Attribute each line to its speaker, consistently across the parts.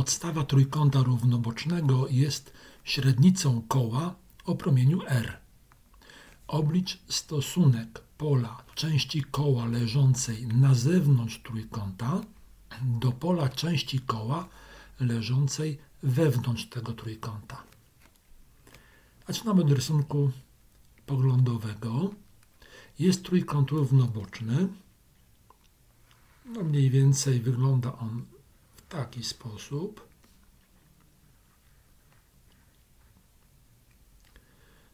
Speaker 1: Podstawa trójkąta równobocznego jest średnicą koła o promieniu r. Oblicz stosunek pola części koła leżącej na zewnątrz trójkąta do pola części koła leżącej wewnątrz tego trójkąta. Zaczynamy od rysunku poglądowego. Jest trójkąt równoboczny. No mniej więcej wygląda on taki sposób.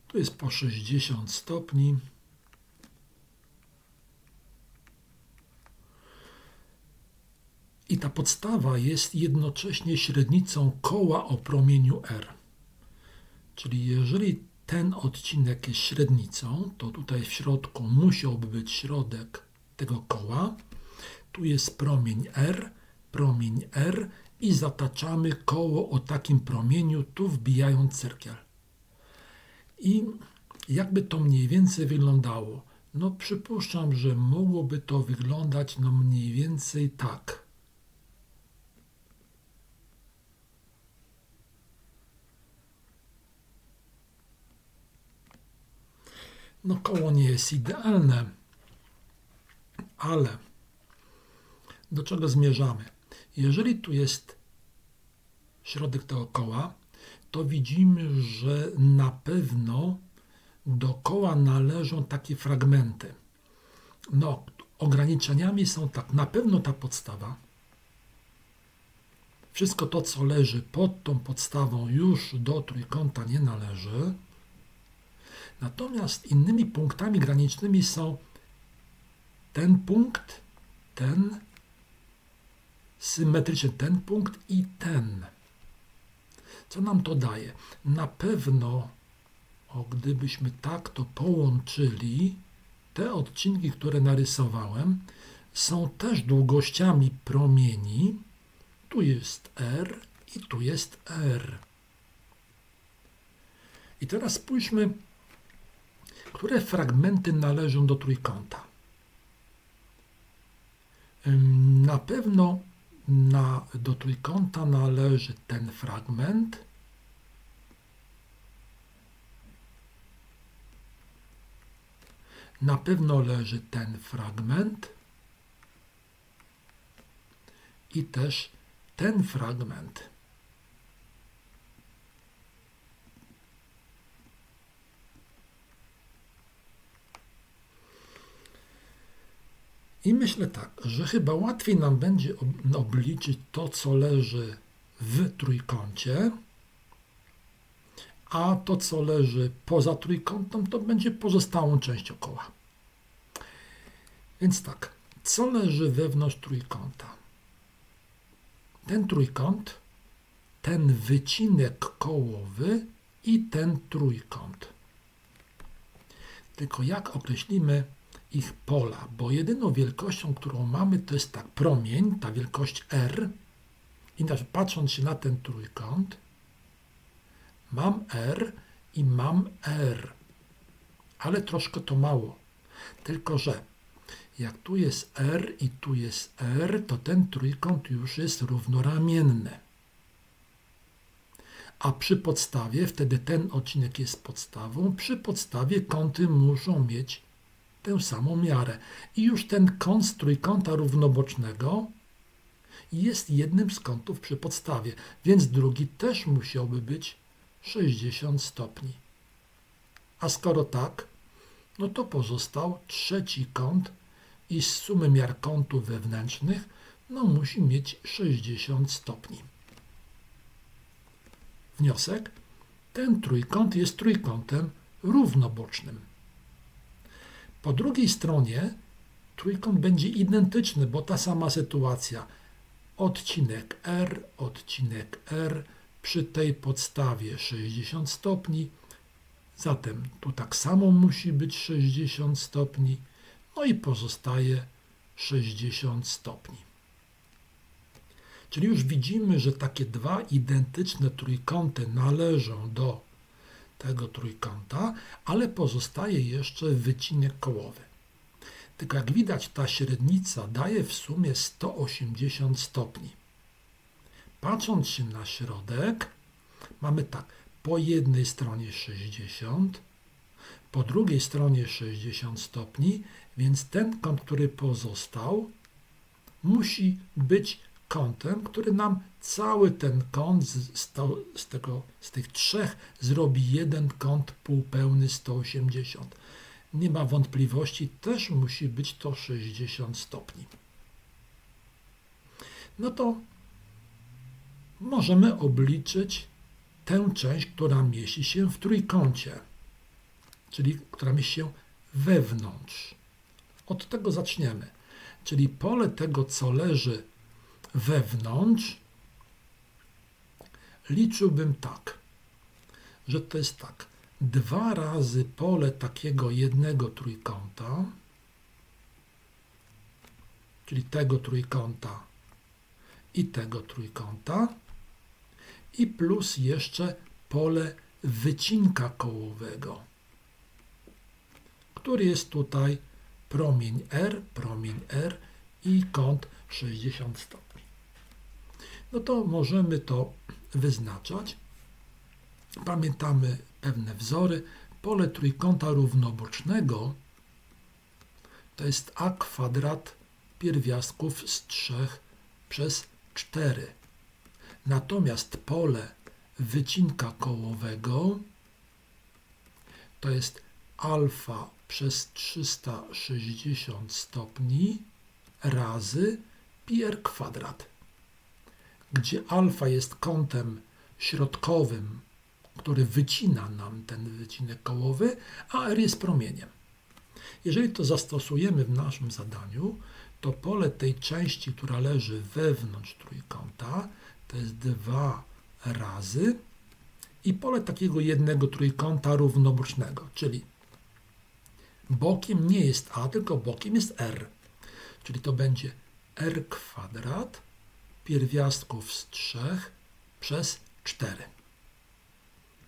Speaker 1: Tu jest po 60 stopni. I ta podstawa jest jednocześnie średnicą koła o promieniu r. Czyli jeżeli ten odcinek jest średnicą, to tutaj w środku musiałby być środek tego koła. Tu jest promień r, promień r i zataczamy koło o takim promieniu, tu wbijając cerkiel. I jakby to mniej więcej wyglądało? No przypuszczam, że mogłoby to wyglądać no mniej więcej tak. No koło nie jest idealne, ale do czego zmierzamy? Jeżeli tu jest środek tego koła, to widzimy, że na pewno do koła należą takie fragmenty. No, ograniczeniami są tak, na pewno ta podstawa. Wszystko to, co leży pod tą podstawą, już do trójkąta nie należy. Natomiast innymi punktami granicznymi są ten punkt, ten, symetrycznie ten punkt i ten. Co nam to daje? Na pewno, o, gdybyśmy tak to połączyli, te odcinki, które narysowałem, są też długościami promieni. Tu jest R i tu jest R. I teraz spójrzmy, które fragmenty należą do trójkąta. Na pewno na, do trójkąta należy ten fragment. Na pewno leży ten fragment i też ten fragment. I myślę tak, że chyba łatwiej nam będzie obliczyć to, co leży w trójkącie, a to, co leży poza trójkątem, to będzie pozostałą częścią koła. Więc tak, co leży wewnątrz trójkąta? Ten trójkąt, ten wycinek kołowy i ten trójkąt. Tylko jak określimy ich pola, bo jedyną wielkością, którą mamy, to jest tak promień, ta wielkość R. I patrząc się na ten trójkąt, mam R i mam R. Ale troszkę to mało. Tylko, że jak tu jest R i tu jest R, to ten trójkąt już jest równoramienny. A przy podstawie, wtedy ten odcinek jest podstawą, przy podstawie kąty muszą mieć tę samą miarę. I już ten kąt z trójkąta równobocznego jest jednym z kątów przy podstawie, więc drugi też musiałby być 60 stopni. A skoro tak, no to pozostał trzeci kąt i z sumy miar kątów wewnętrznych no musi mieć 60 stopni. Wniosek? Ten trójkąt jest trójkątem równobocznym. Po drugiej stronie trójkąt będzie identyczny, bo ta sama sytuacja. Odcinek R, odcinek R przy tej podstawie 60 stopni. Zatem tu tak samo musi być 60 stopni. No i pozostaje 60 stopni. Czyli już widzimy, że takie dwa identyczne trójkąty należą do tego trójkąta, ale pozostaje jeszcze wycinek kołowy. Tylko jak widać, ta średnica daje w sumie 180 stopni. patrząc się na środek, mamy tak, po jednej stronie 60, po drugiej stronie 60 stopni, więc ten kąt, który pozostał, musi być kątem, który nam cały ten kąt z, z, to, z, tego, z tych trzech zrobi jeden kąt półpełny 180. Nie ma wątpliwości, też musi być to 60 stopni. No to możemy obliczyć tę część, która mieści się w trójkącie, czyli która mieści się wewnątrz. Od tego zaczniemy. Czyli pole tego, co leży wewnątrz, liczyłbym tak, że to jest tak. Dwa razy pole takiego jednego trójkąta, czyli tego trójkąta i tego trójkąta, i plus jeszcze pole wycinka kołowego, który jest tutaj promień R, promień R i kąt 60 stopni. No to możemy to wyznaczać. Pamiętamy pewne wzory. Pole trójkąta równobocznego to jest a kwadrat pierwiastków z 3 przez 4. Natomiast pole wycinka kołowego to jest alfa przez 360 stopni razy pi r kwadrat, gdzie alfa jest kątem środkowym, który wycina nam ten wycinek kołowy, a r jest promieniem. Jeżeli to zastosujemy w naszym zadaniu, to pole tej części, która leży wewnątrz trójkąta, to jest 2 razy i pole takiego jednego trójkąta równobocznego, czyli bokiem nie jest a, tylko bokiem jest r. Czyli to będzie r kwadrat pierwiastków z 3 przez 4.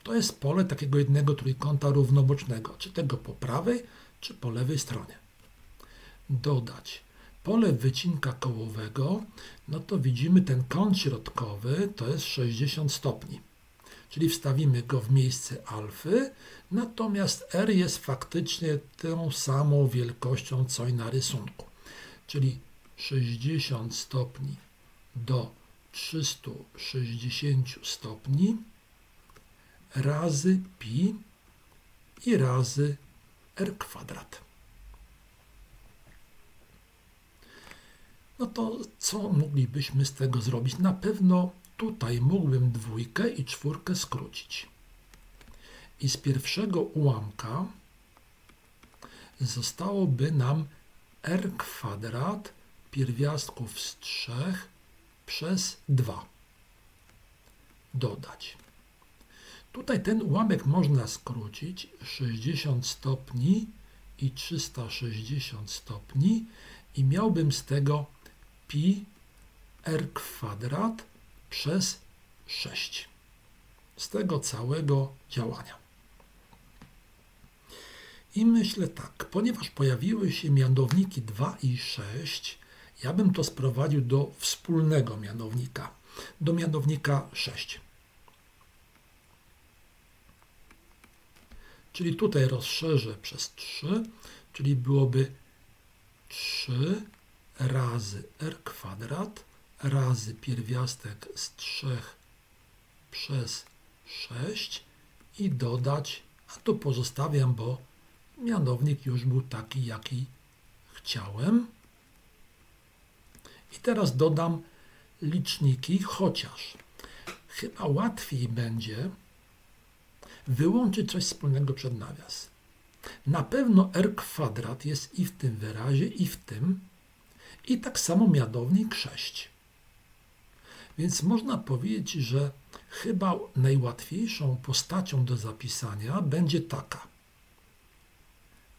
Speaker 1: To jest pole takiego jednego trójkąta równobocznego, czy tego po prawej, czy po lewej stronie. Dodać pole wycinka kołowego, no to widzimy ten kąt środkowy to jest 60 stopni. Czyli wstawimy go w miejsce alfy, natomiast r jest faktycznie tą samą wielkością co i na rysunku. Czyli 60 stopni do 360 stopni razy pi i razy r kwadrat. No to co moglibyśmy z tego zrobić? Na pewno tutaj mógłbym dwójkę i czwórkę skrócić. I z pierwszego ułamka zostałoby nam r kwadrat pierwiastków z 3 przez 2 dodać. Tutaj ten ułamek można skrócić 60 stopni i 360 stopni i miałbym z tego pi r kwadrat przez 6 z tego całego działania. I myślę tak, ponieważ pojawiły się mianowniki 2 i 6, ja bym to sprowadził do wspólnego mianownika, do mianownika 6. Czyli tutaj rozszerzę przez 3, czyli byłoby 3 razy r kwadrat razy pierwiastek z 3 przez 6 i dodać, a tu pozostawiam, bo mianownik już był taki, jaki chciałem. I teraz dodam liczniki, chociaż chyba łatwiej będzie wyłączyć coś wspólnego przed nawias. Na pewno r kwadrat jest i w tym wyrazie, i w tym, i tak samo mianownik 6. Więc można powiedzieć, że chyba najłatwiejszą postacią do zapisania będzie taka.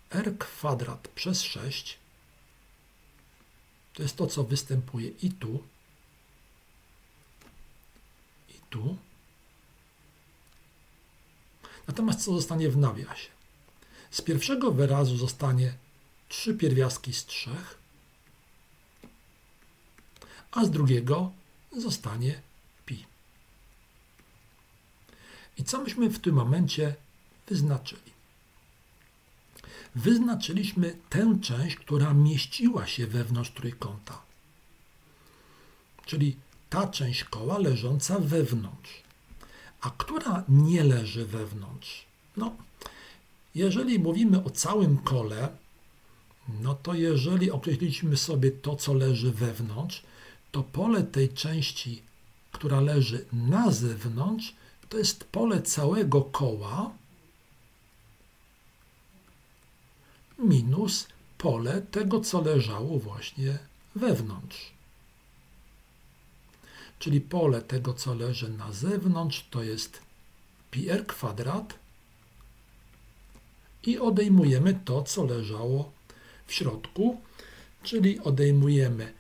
Speaker 1: r kwadrat przez 6 to jest to, co występuje i tu, i tu. Natomiast co zostanie w nawiasie? Z pierwszego wyrazu zostanie trzy pierwiastki z trzech a z drugiego zostanie pi. I co myśmy w tym momencie wyznaczyli? Wyznaczyliśmy tę część, która mieściła się wewnątrz trójkąta. Czyli ta część koła leżąca wewnątrz. A która nie leży wewnątrz? No, jeżeli mówimy o całym kole, no to jeżeli określiliśmy sobie to, co leży wewnątrz, to pole tej części, która leży na zewnątrz, to jest pole całego koła minus pole tego, co leżało właśnie wewnątrz. Czyli pole tego, co leży na zewnątrz, to jest pi r kwadrat i odejmujemy to, co leżało w środku, czyli odejmujemy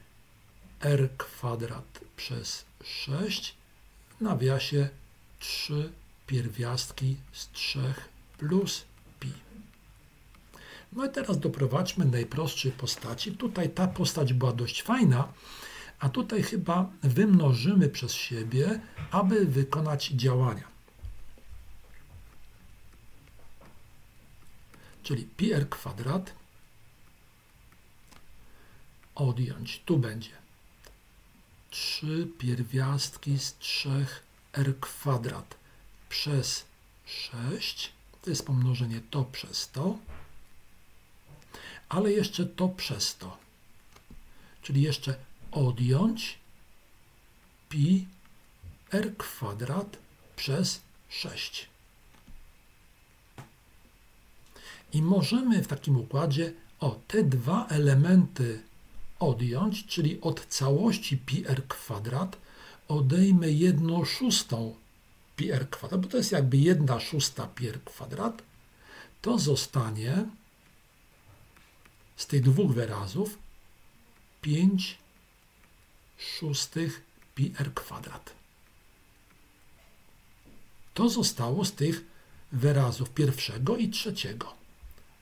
Speaker 1: r kwadrat przez 6 w nawiasie 3 pierwiastki z 3 plus. No i teraz doprowadźmy najprostszej postaci. Tutaj ta postać była dość fajna, a tutaj chyba wymnożymy przez siebie, aby wykonać działania. Czyli pi r kwadrat odjąć, tu będzie 3 pierwiastki z 3 r kwadrat przez 6, to jest pomnożenie to przez to, ale jeszcze to przez to, czyli jeszcze odjąć pi r kwadrat przez 6. I możemy w takim układzie o te dwa elementy odjąć, czyli od całości pi r kwadrat odejmę jedną szóstą pi r kwadrat, bo to jest jakby jedna szósta pi r kwadrat, to zostanie z tych dwóch wyrazów 5 szóstych pi r kwadrat. To zostało z tych wyrazów pierwszego i trzeciego.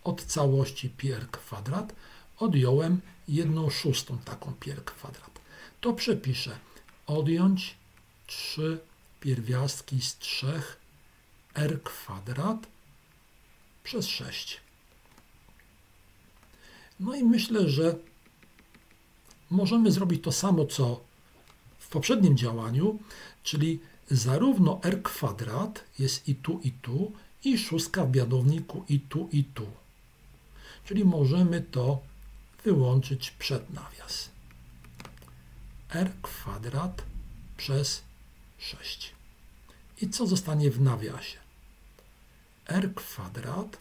Speaker 1: Od całości pi r kwadrat odjąłem jedną szóstą taką pi r kwadrat. To przepiszę. Odjąć 3 pierwiastki z 3 r kwadrat przez 6. No i myślę, że możemy zrobić to samo, co w poprzednim działaniu, czyli zarówno r kwadrat jest i tu, i tu, i szóstka w mianowniku i tu, i tu. Czyli możemy to wyłączyć przed nawias. r kwadrat przez 6. I co zostanie w nawiasie? r kwadrat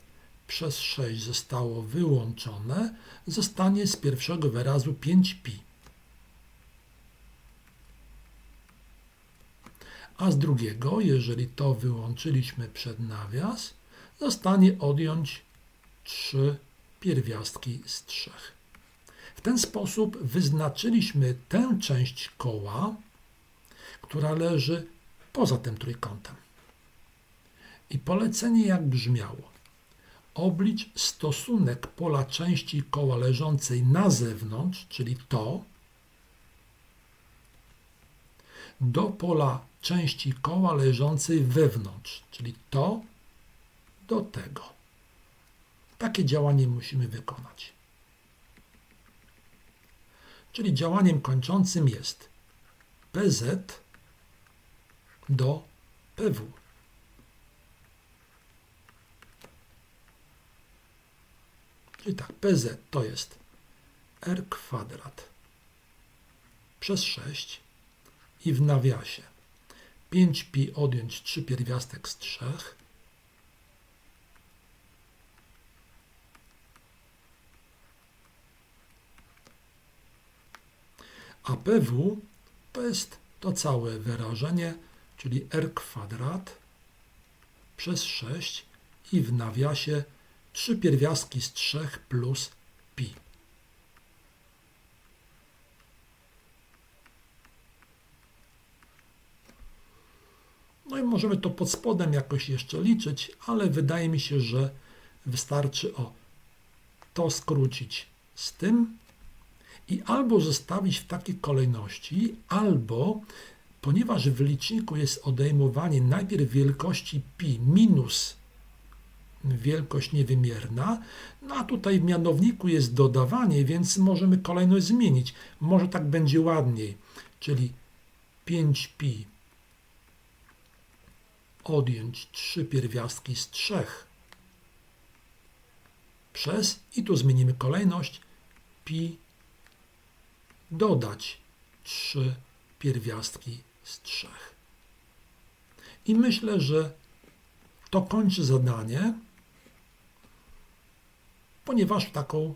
Speaker 1: przez 6 zostało wyłączone, zostanie z pierwszego wyrazu 5pi. A z drugiego, jeżeli to wyłączyliśmy przed nawias, zostanie odjąć 3 pierwiastki z 3. W ten sposób wyznaczyliśmy tę część koła, która leży poza tym trójkątem. I polecenie jak brzmiało? Oblicz stosunek pola części koła leżącej na zewnątrz, czyli to, do pola części koła leżącej wewnątrz, czyli to do tego. Takie działanie musimy wykonać. Czyli działaniem kończącym jest PZ do PW. Czyli tak, PZ to jest R kwadrat przez 6 i w nawiasie 5pi odjąć 3 pierwiastek z 3 a PW to jest to całe wyrażenie, czyli R kwadrat przez 6 i w nawiasie 3 pierwiastki z 3 plus pi. No i możemy to pod spodem jakoś jeszcze liczyć, ale wydaje mi się, że wystarczy o to skrócić z tym i albo zostawić w takiej kolejności, albo ponieważ w liczniku jest odejmowanie najpierw wielkości pi minus wielkość niewymierna, no a tutaj w mianowniku jest dodawanie, więc możemy kolejność zmienić. Może tak będzie ładniej, czyli 5pi odjąć 3 pierwiastki z 3 przez i tu zmienimy kolejność pi dodać 3 pierwiastki z 3. I myślę, że to kończy zadanie, ponieważ taką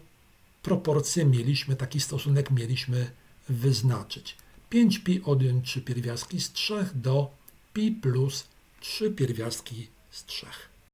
Speaker 1: proporcję mieliśmy, taki stosunek mieliśmy wyznaczyć. 5pi odjąć 3 pierwiastki z 3 do pi plus 3 pierwiastki z 3.